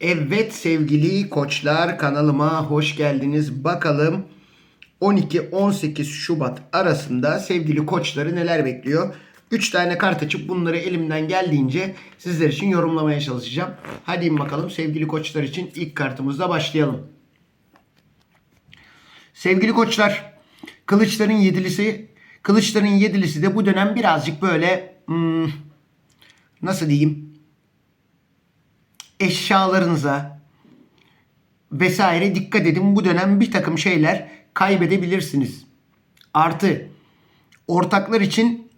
Evet sevgili koçlar kanalıma hoş geldiniz. Bakalım 12-18 Şubat arasında sevgili koçları neler bekliyor? 3 tane kart açıp bunları elimden geldiğince sizler için yorumlamaya çalışacağım. Hadi bakalım sevgili koçlar için ilk kartımızla başlayalım. Sevgili koçlar, kılıçların yedilisi, kılıçların yedilisi de bu dönem birazcık böyle hmm, nasıl diyeyim? Eşyalarınıza vesaire dikkat edin. Bu dönem bir takım şeyler kaybedebilirsiniz. Artı ortaklar için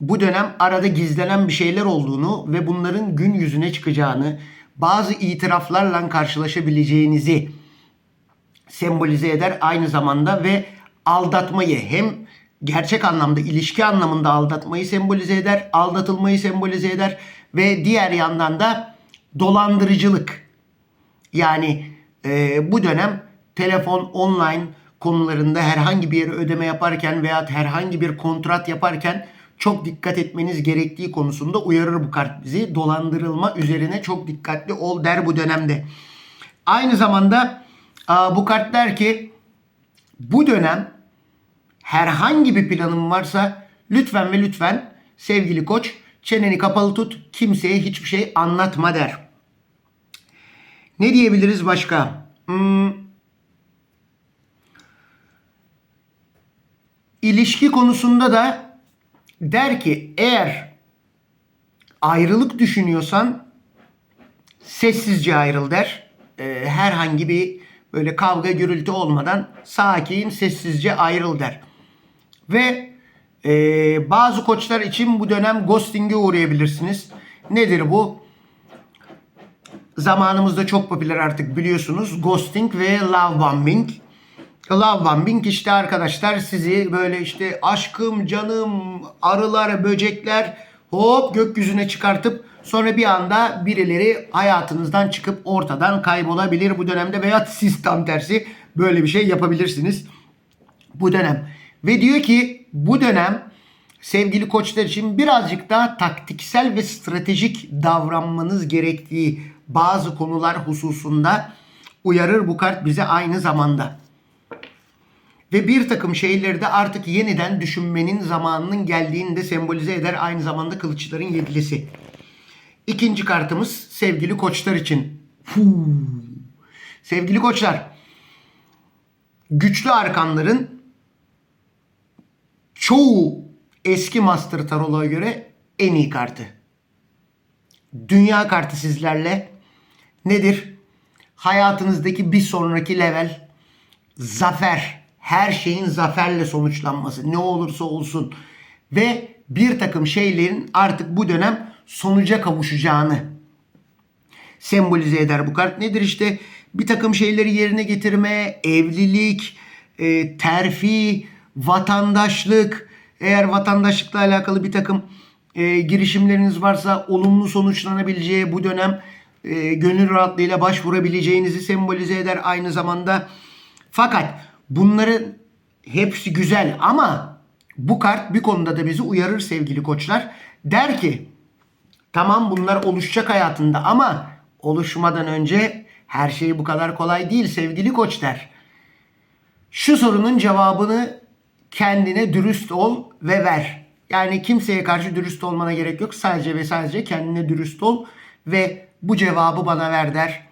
bu dönem arada gizlenen bir şeyler olduğunu ve bunların gün yüzüne çıkacağını, bazı itiraflarla karşılaşabileceğinizi sembolize eder aynı zamanda ve aldatmayı hem gerçek anlamda ilişki anlamında aldatmayı sembolize eder, aldatılmayı sembolize eder ve diğer yandan da dolandırıcılık. Yani e, bu dönem telefon online konularında herhangi bir yere ödeme yaparken veya herhangi bir kontrat yaparken çok dikkat etmeniz gerektiği konusunda uyarır bu kart bizi. Dolandırılma üzerine çok dikkatli ol der bu dönemde. Aynı zamanda bu kart der ki bu dönem herhangi bir planın varsa lütfen ve lütfen sevgili koç çeneni kapalı tut kimseye hiçbir şey anlatma der. Ne diyebiliriz başka? Hmm. İlişki konusunda da der ki eğer ayrılık düşünüyorsan sessizce ayrıl der. Ee, herhangi bir böyle kavga gürültü olmadan sakin sessizce ayrıl der. Ve e, bazı koçlar için bu dönem ghosting'e uğrayabilirsiniz. Nedir bu? Zamanımızda çok popüler artık biliyorsunuz. Ghosting ve love bombing. Love bombing işte arkadaşlar sizi böyle işte aşkım, canım, arılar, böcekler hop gökyüzüne çıkartıp sonra bir anda birileri hayatınızdan çıkıp ortadan kaybolabilir bu dönemde veya siz tam tersi böyle bir şey yapabilirsiniz bu dönem. Ve diyor ki bu dönem sevgili koçlar için birazcık daha taktiksel ve stratejik davranmanız gerektiği bazı konular hususunda uyarır bu kart bize aynı zamanda. Ve bir takım şeyleri de artık yeniden düşünmenin zamanının geldiğini de sembolize eder aynı zamanda kılıçların yedilisi. İkinci kartımız sevgili koçlar için. Sevgili koçlar, güçlü arkanların çoğu eski Master Tarot'a göre en iyi kartı. Dünya kartı sizlerle nedir? Hayatınızdaki bir sonraki level zafer. Her şeyin zaferle sonuçlanması. Ne olursa olsun. Ve bir takım şeylerin artık bu dönem sonuca kavuşacağını sembolize eder bu kart. Nedir işte bir takım şeyleri yerine getirme, evlilik, e, terfi, vatandaşlık, eğer vatandaşlıkla alakalı bir takım e, girişimleriniz varsa olumlu sonuçlanabileceği bu dönem e, gönül rahatlığıyla başvurabileceğinizi sembolize eder aynı zamanda. Fakat bunların hepsi güzel ama bu kart bir konuda da bizi uyarır sevgili koçlar. Der ki tamam bunlar oluşacak hayatında ama oluşmadan önce her şey bu kadar kolay değil sevgili koç der. Şu sorunun cevabını kendine dürüst ol ve ver. Yani kimseye karşı dürüst olmana gerek yok. Sadece ve sadece kendine dürüst ol ve bu cevabı bana ver der.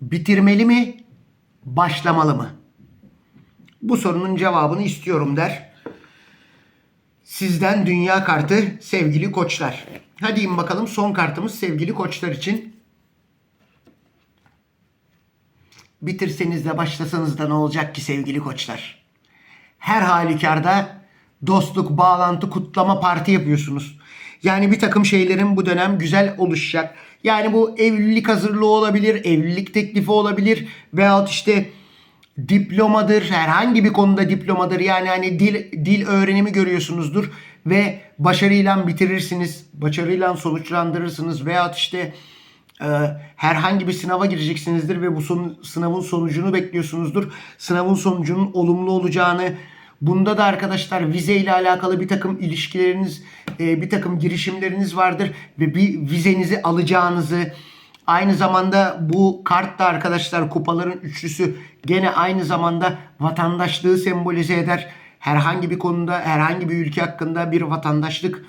Bitirmeli mi? Başlamalı mı? Bu sorunun cevabını istiyorum der. Sizden dünya kartı sevgili koçlar. Hadi in bakalım son kartımız sevgili koçlar için. Bitirseniz de başlasanız da ne olacak ki sevgili koçlar? Her halükarda dostluk, bağlantı, kutlama parti yapıyorsunuz. Yani bir takım şeylerin bu dönem güzel oluşacak. Yani bu evlilik hazırlığı olabilir, evlilik teklifi olabilir veyahut işte diplomadır, herhangi bir konuda diplomadır. Yani hani dil dil öğrenimi görüyorsunuzdur ve başarıyla bitirirsiniz, başarıyla sonuçlandırırsınız veyahut işte e, herhangi bir sınava gireceksinizdir ve bu son, sınavın sonucunu bekliyorsunuzdur. Sınavın sonucunun olumlu olacağını, bunda da arkadaşlar vize ile alakalı bir takım ilişkileriniz, e, bir takım girişimleriniz vardır ve bir vizenizi alacağınızı, Aynı zamanda bu kart da arkadaşlar kupaların üçlüsü gene aynı zamanda vatandaşlığı sembolize eder. Herhangi bir konuda herhangi bir ülke hakkında bir vatandaşlık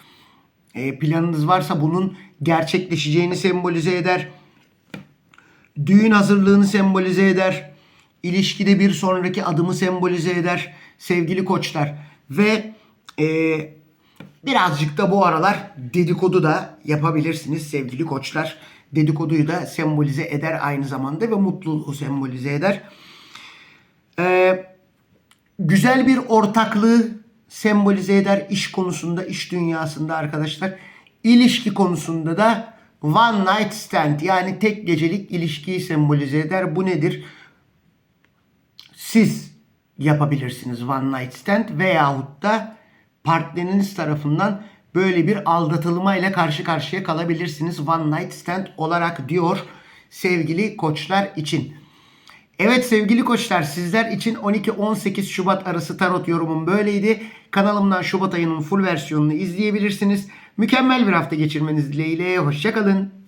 e, planınız varsa bunun gerçekleşeceğini sembolize eder. Düğün hazırlığını sembolize eder. İlişkide bir sonraki adımı sembolize eder sevgili koçlar. Ve e, birazcık da bu aralar dedikodu da yapabilirsiniz sevgili koçlar. Dedikoduyu da sembolize eder aynı zamanda ve mutluluğu sembolize eder. E, güzel bir ortaklığı sembolize eder iş konusunda, iş dünyasında arkadaşlar. İlişki konusunda da one night stand yani tek gecelik ilişkiyi sembolize eder. Bu nedir? Siz yapabilirsiniz one night stand veyahut da partneriniz tarafından böyle bir aldatılmayla karşı karşıya kalabilirsiniz one night stand olarak diyor sevgili koçlar için. Evet sevgili koçlar sizler için 12-18 Şubat arası tarot yorumum böyleydi. Kanalımdan Şubat ayının full versiyonunu izleyebilirsiniz. Mükemmel bir hafta geçirmeniz dileğiyle. Hoşçakalın.